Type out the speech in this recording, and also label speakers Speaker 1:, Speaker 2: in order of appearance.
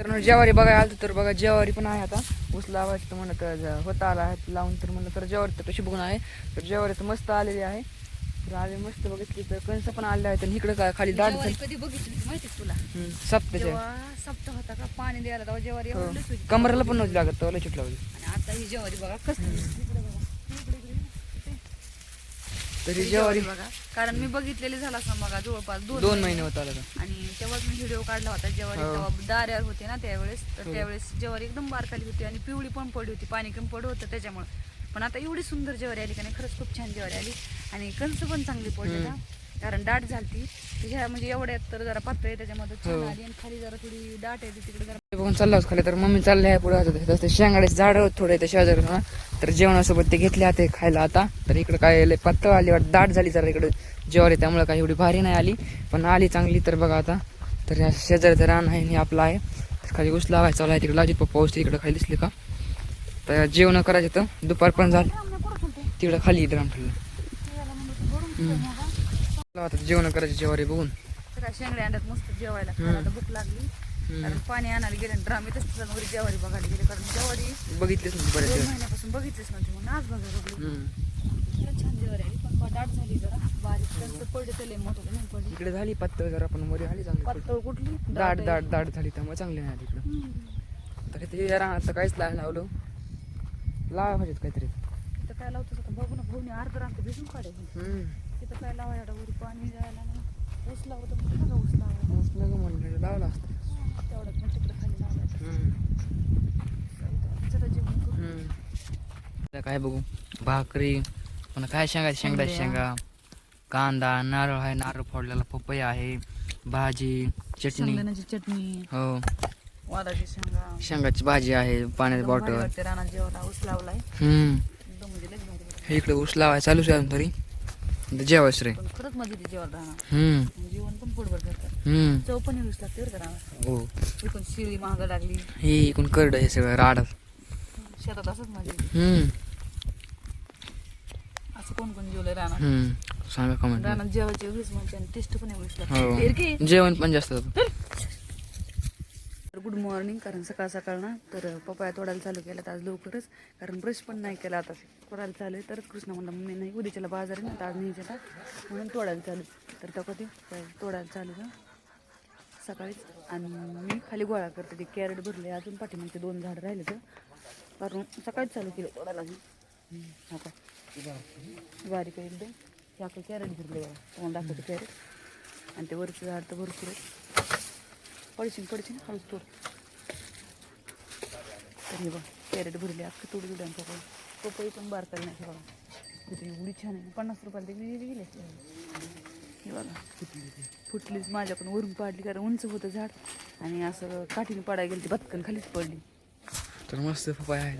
Speaker 1: तर जेवारी बघायला आलं तर बघा जेवारी पण आहे आता. ऊस लावायचं तर म्हणत ज- होता आला आहे लावून तर म्हणलं तर जेवारी तर कशी बघून आहे. तर जेवारी तर मस्त आलेली आहे. तर आले मस्त बघितली तर कणस पण आले आहेत आणि इकडं काय खाली दाट
Speaker 2: कधी बघितली होती माहिती तुला? जेव्हा सप्ताह होता का पाणी द्यायला तेव्हा ज्वारी
Speaker 1: हो. कमरेला पण नव्हती लागत तो लय
Speaker 2: आणि आता ही ज्वारी बघा कसली दिसते. इकडे बघा. इकडे, इकडे, इकडे.
Speaker 1: तरी जेवारी
Speaker 2: बघा. कारण मी बघितलेली झाला असं बघा जवळपास दोन
Speaker 1: दोन महिने. होत आला. तर
Speaker 2: आणि तेव्हाच मी व्हिडिओ काढला होता. ज्वारी
Speaker 1: हो.
Speaker 2: तेव्हा दाऱ्यावर होते ना त्यावेळेस. तर
Speaker 1: हो.
Speaker 2: त्यावेळेस ज्वारी एकदम बारकाली होती आणि पिवळी पण पडली होती. पाणी कमी पड होतं त्याच्यामुळे. पण आता एवढी सुंदर ज्वारी आली का नाही खरंच खूप छान ज्वारी आली. आणि कणस पण चांगली पडली ना. कारण दाट झालती. ह्या म्हणजे एवढ्यात तर जरा पातळ आहे त्याच्यामध्ये छान
Speaker 1: हो.
Speaker 2: आली. आणि खाली जरा थोडी दाट आहे तिकडे जरा
Speaker 1: ते बघून चालला होता खाली तर मम्मी चालले आहे पुढे. आता ते शेंगाड्याचे झाड थोडे ते शेजारी तर जेवणासोबत ते घेतले आता खायला आता. तर इकडे काय पातळ आली वाट दाट झाली जरा इकडे. जेवारी त्यामुळे काही एवढी भारी नाही आली. पण आली चांगली तर बघा आता. तर या शेजारी रान आहे आणि आपलं आहे. तर खाली ऊस लावायचा चालू आहे. तिकडे लाजित पप्पा पाऊस तिकडे खाली दिसले का? तर जेवण करायचं तर. दुपार पण झालं. तिकडे खाली इकडे आता जेवण करायचे जेवारी बघून.
Speaker 2: शेंगड्या अंड्यात मस्त जेवायला. भूक लागली. कारण पाणी आणायला गेले ड्रामे तसं वगैरे जेवारी बघायला गेले कारण जेवारी
Speaker 1: बघितलेच नाही बरेच
Speaker 2: दोन
Speaker 1: दिवस.
Speaker 2: महिन्यापासून बघितलीच नव्हती म्हणून आज बघा बघली
Speaker 1: हम्म.
Speaker 2: खरंच छान जेवारी आली पण बा दाट झाली जरा. बारीक त्यांचं पडले त्याला मोठं नाही पडली.
Speaker 1: इकडे झाली पातळ जरा पण वर आली चांगली
Speaker 2: पातळ कुठली?
Speaker 1: दाट
Speaker 2: आहे.
Speaker 1: दाट दाट झाली त्यामुळे चांगली नाही आली इकडं.
Speaker 2: हम्म.
Speaker 1: तर ते राहणार काहीच लावायला लावलं. लावा पाहिजेत काहीतरी.
Speaker 2: तिथं काय लावतोस आता? बघू ना भाऊने अर्ध रांग भिजून काढायची
Speaker 1: हम्म.
Speaker 2: तिथं काय लावायला वरी पाणी जायला ना ऊस लावतो ना ऊस लावायला
Speaker 1: मस्त नको म्हणलं लावलं असतं
Speaker 2: तेवढ्यात मग तिकडे खाली लावायचं
Speaker 1: हम्म.
Speaker 2: चला जेवण करू
Speaker 1: हम्म. आता काय बघू? भाकरी पण काय शेंगा? शेंगदा. शेंगा. कांदा नारळ आहे. नारळ फोडलेला पपई आहे. भाजी चटणी.
Speaker 2: शेंगदाण्याची चटणी.
Speaker 1: हो.
Speaker 2: शेंगा.
Speaker 1: शेंगाची भाजी आहे. पाण्याची
Speaker 2: भारी
Speaker 1: बॉटल
Speaker 2: वाटते रानात जेवायला. ऊस लावलाय.
Speaker 1: हम्म.
Speaker 2: एकदम म्हणजे लयच भारी वाटते.
Speaker 1: हे इकडे ऊस लावाय चालूच आहे अजून तरी. जेवायच रे.
Speaker 2: पण खरंच मजा येते राहणार
Speaker 1: हम्म.
Speaker 2: जेवण पण पोटभर करतात.
Speaker 1: हम्म.
Speaker 2: चव पण एवढीच लागते बरं का रानात.
Speaker 1: हो.
Speaker 2: इकडून शिळी महाग लागली.
Speaker 1: हे इकडून करड हे सगळं राड.
Speaker 2: शेतात असंच मजा येते.
Speaker 1: हम्म.
Speaker 2: कोण कोण रानात?
Speaker 1: हम्म सांगा कमेंट
Speaker 2: रानात जेवायची एवढीच मजा आणि टेस्ट पण एवढीच लागते फिर की?
Speaker 1: हो जेवण पण जास्त होतं.
Speaker 2: गुड मॉर्निंग कारण सकाळ सकाळ ना तर पपाया तोडायला चालू केलं तर आज लवकरच. कारण ब्रश पण नाही केला आता. तोडायला चालू आहे तरच कृष्णा म्हणला मम्मी नाही उद्याच्याला बाजार आहे ना तर आज न्यायचे आता. म्हणून तोडायला चालू. आहे. तर तो कधी तोडायला चालू का सकाळीच आणि मी खाली गोळा करते ते कॅरेट भरले अजून पाठीमागचे दोन झाड राहिले तर कारण सकाळीच चालू केलं तोडायला. बारीक आहे एकदम हे आपलं कॅरेट भरले बघा तुम्हाला दाखवते कॅरेट आणि ते वरचं झाड तर भरपूर आहे पडशीन पडशील हळूच तोड तर हे बघ कॅरेट भरले अख्खं तोड दिलं पपई पपई पण बारकाली नाही हे बघा किती एवढी छान आहे पन्नास रुपयाला ते गेली गेले हे बघा फुटलीच माझ्याकडून वरून पाडली कारण उंच होतं झाड आणि असं काठीने पडायला गेली ती बत्कन खालीच पडली
Speaker 1: तर मस्त पपाय आहे